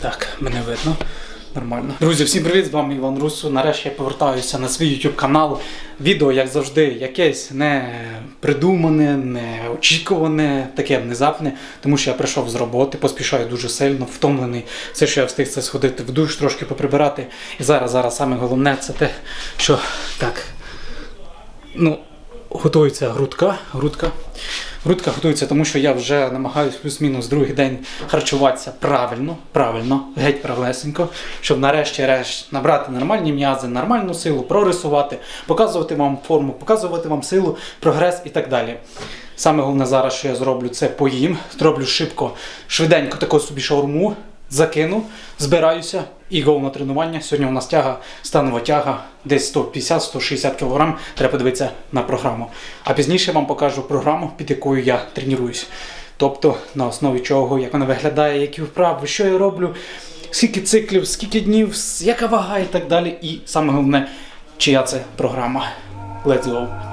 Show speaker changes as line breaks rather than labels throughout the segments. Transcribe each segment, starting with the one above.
Так, мене видно. Нормально. Друзі, всім привіт! З вами Іван Русу. Нарешті я повертаюся на свій YouTube канал. Відео, як завжди, якесь не придумане, не очікуване, таке внезапне, тому що я прийшов з роботи, поспішаю дуже сильно, втомлений. Все, що я встиг це сходити в душ, трошки поприбирати. І зараз, зараз саме головне це те, що так. Ну, готується грудка. грудка. Грудка готується, тому що я вже намагаюся плюс-мінус другий день харчуватися правильно, правильно, геть правлесенько, щоб нарешті-решт набрати нормальні м'язи, нормальну силу, прорисувати, показувати вам форму, показувати вам силу, прогрес і так далі. Саме головне зараз, що я зроблю, це поїм, зроблю шибко, швиденько таку собі шаурму, закину, збираюся і гол на тренування. Сьогодні у нас тяга, станова тяга, десь 150-160 кг. Треба подивитися на програму. А пізніше вам покажу програму, під якою я тренуюсь. Тобто на основі чого, як вона виглядає, які вправи, що я роблю, скільки циклів, скільки днів, яка вага і так далі. І саме головне, чия це програма. Let's go!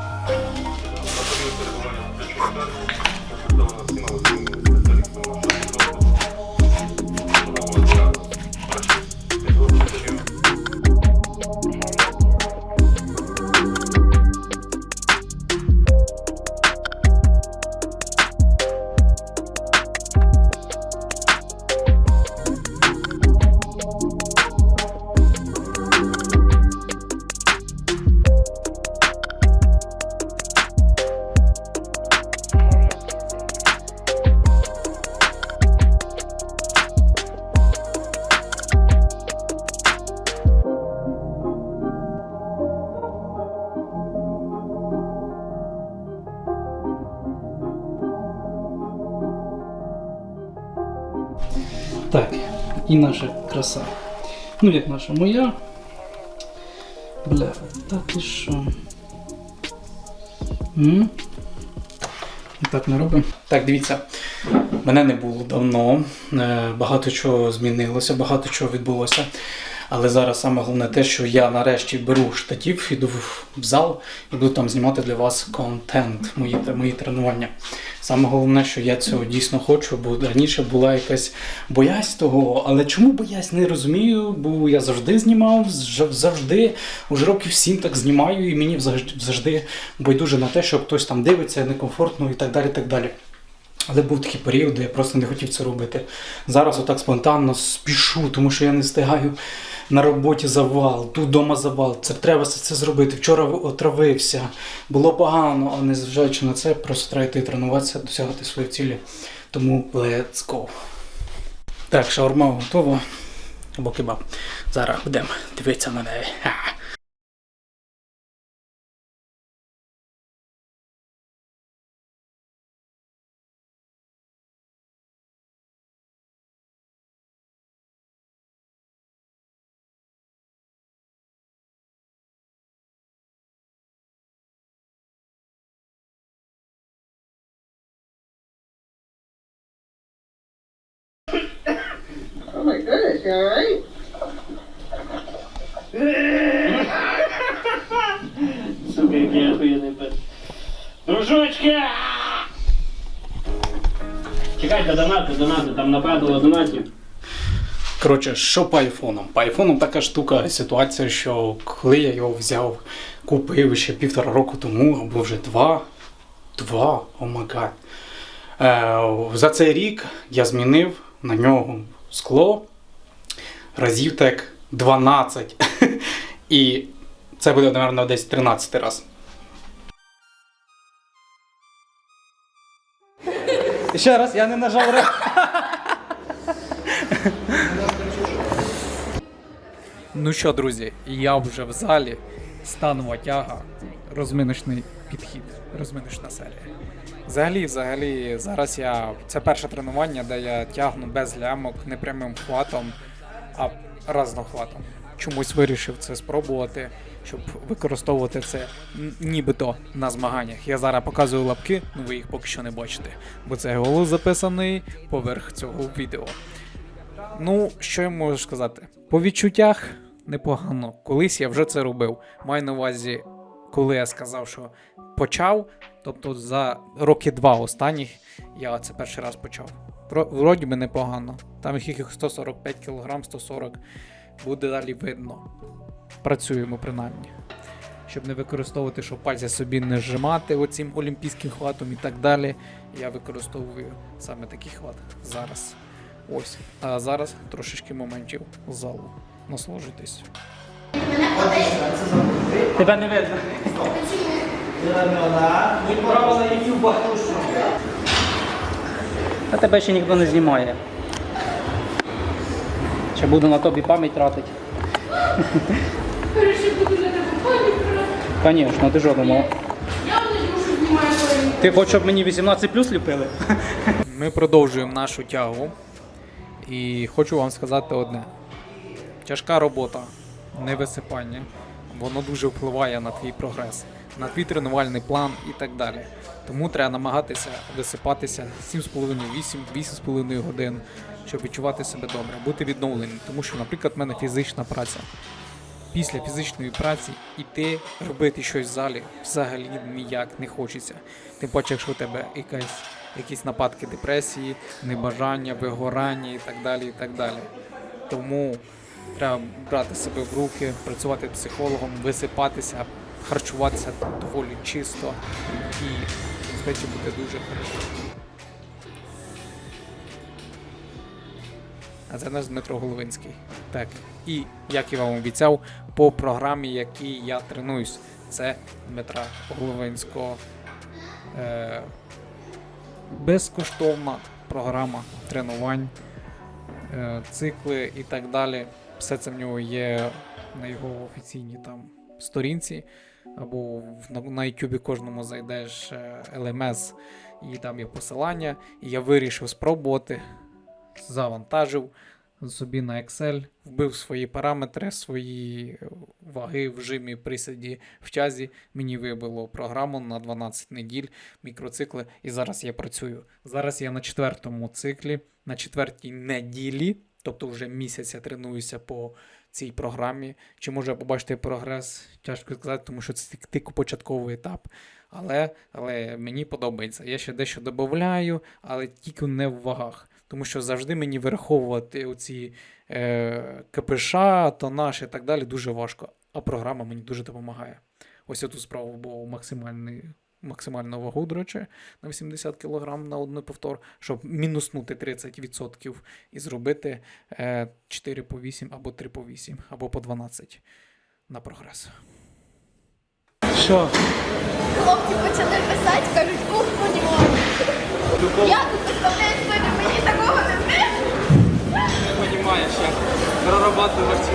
Так, і наша краса. Ну, як наша моя. Бля, так і що? М? Так не робимо. Так, дивіться, мене не було давно. е, Багато чого змінилося, багато чого відбулося. Але зараз саме головне те, що я нарешті беру штатів, іду в зал і буду там знімати для вас контент, мої, мої тренування. Саме головне, що я цього дійсно хочу, бо раніше була якась боязнь того, але чому боязнь не розумію, бо я завжди знімав, завжди, уже років сім так знімаю, і мені завжди байдуже на те, що хтось там дивиться, некомфортно і так далі. так далі. Але був такий період, де я просто не хотів це робити. Зараз отак спонтанно спішу, тому що я не встигаю на роботі завал, тут вдома завал. Це треба це, зробити. Вчора отравився, було погано, але незважаючи на це, просто треба йти тренуватися, досягати своєї цілі. Тому let's go. Так, шаурма готова. Або кебаб. Зараз будемо дивитися на неї.
My goodness, you alright?
Сука, який охуєнний пес. Дружочки! Чекайте, донати, донати, там нападало донатів.
Коротше, що по айфонам? По айфонам така штука ситуація, що коли я його взяв, купив ще півтора року тому, або вже два. Два, о. Е, за цей рік я змінив на нього скло разів так 12. І це буде, мабуть, десь 13 раз. Ще раз, я не нажав реп. Ну що, друзі, я вже в залі. Станова тяга, розминочний підхід, розминочна серія. Взагалі, взагалі, зараз я. Це перше тренування, де я тягну без лямок, не прямим хватом, а разнохватом. Чомусь вирішив це спробувати, щоб використовувати це нібито на змаганнях. Я зараз показую лапки, ну ви їх поки що не бачите, бо це голос записаний поверх цього відео. Ну, що я можу сказати? По відчуттях непогано. Колись я вже це робив. Маю на увазі, коли я сказав, що почав, тобто за роки два останніх я це перший раз почав. Вроді би непогано. Там їх їх 145 кг, 140 буде далі видно. Працюємо принаймні. Щоб не використовувати, щоб пальця собі не зжимати оцим олімпійським хватом і так далі. Я використовую саме такий хват зараз. Ось. А зараз трошечки моментів залу. Насолоджуйтесь. Тебе не видно. А тебе ще ніхто не знімає. Ще буду на тобі пам'ять тратити.
Короче, буду на тебе пам'ять
Звісно, ти
знімаю.
Ти хочеш, щоб мені 18 плюс ліпили? Ми продовжуємо нашу тягу. І хочу вам сказати одне: тяжка робота, не висипання, воно дуже впливає на твій прогрес, на твій тренувальний план і так далі. Тому треба намагатися висипатися 7,5-8, 8,5 годин, щоб відчувати себе добре, бути відновленим. Тому що, наприклад, в мене фізична праця. Після фізичної праці іти робити щось в залі взагалі ніяк не хочеться. Тим паче, якщо у тебе якась, якісь нападки депресії, небажання, вигорання і так далі. і так далі. Тому треба брати себе в руки, працювати психологом, висипатися, харчуватися доволі чисто і безпечно буде дуже хорошо. А це наш Дмитро Головинський. Так. І як я вам обіцяв, по програмі, якій я тренуюсь, це Дмитра Головинського. Е, безкоштовна програма тренувань, е, цикли і так далі. Все це в нього є на його офіційній там сторінці. Або на, YouTube кожному зайдеш е, LMS, і там є посилання. І я вирішив спробувати завантажив собі на Excel, вбив свої параметри, свої ваги в жимі, присіді в тязі. Мені вибило програму на 12 неділь, мікроцикли, і зараз я працюю. Зараз я на четвертому циклі, на четвертій неділі, тобто вже місяць я тренуюся по цій програмі. Чи можу я побачити прогрес? Тяжко сказати, тому що це тільки початковий етап. Але, але мені подобається. Я ще дещо додаю, але тільки не в вагах. Тому що завжди мені вираховувати оці е, КПШ, тонаж і так далі дуже важко. А програма мені дуже допомагає. Ось я тут справа був максимальний, максимальну вагу, до речі, на 80 кг на один повтор, щоб мінуснути 30% і зробити е, 4 по 8 або 3 по 8, або по 12 на прогрес. Що?
Хлопці почали писати, кажуть, ух, понімаю. Я тут представляю собі, мені такого не вміє.
Понимаєш, як прорабатувати.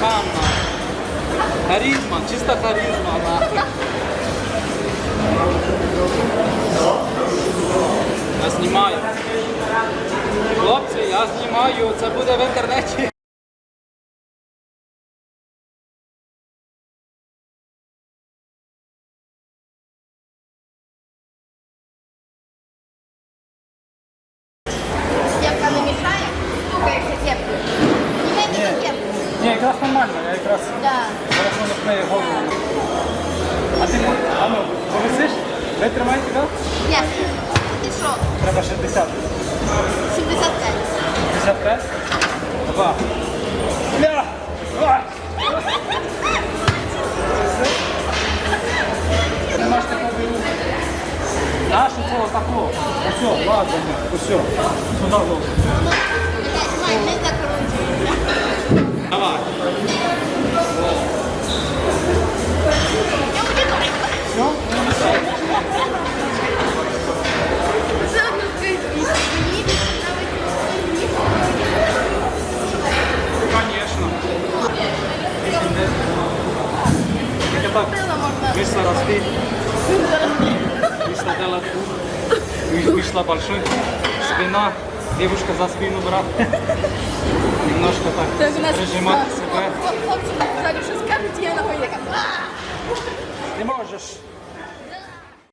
Бля. Харизма, чисто харизма, да. Я знімаю. Хлопці, я знімаю, це буде в інтернеті. Якраз нормально, я якраз зараз воно впливає голову. А ти, а ну, повисиш? Витримай, так?
Ні. Ти що?
Треба 60.
75.
55? Два. Бля! А! Ти маєш такого. Нашу цього такого. Ось, ладно, ось. Сюди голову. Вышла расти, вышла делать вышла большой, спина, девушка за спину брат. Немножко так, прижимати себе.
хлопці сказали, що скажуть, я на така.
Не можеш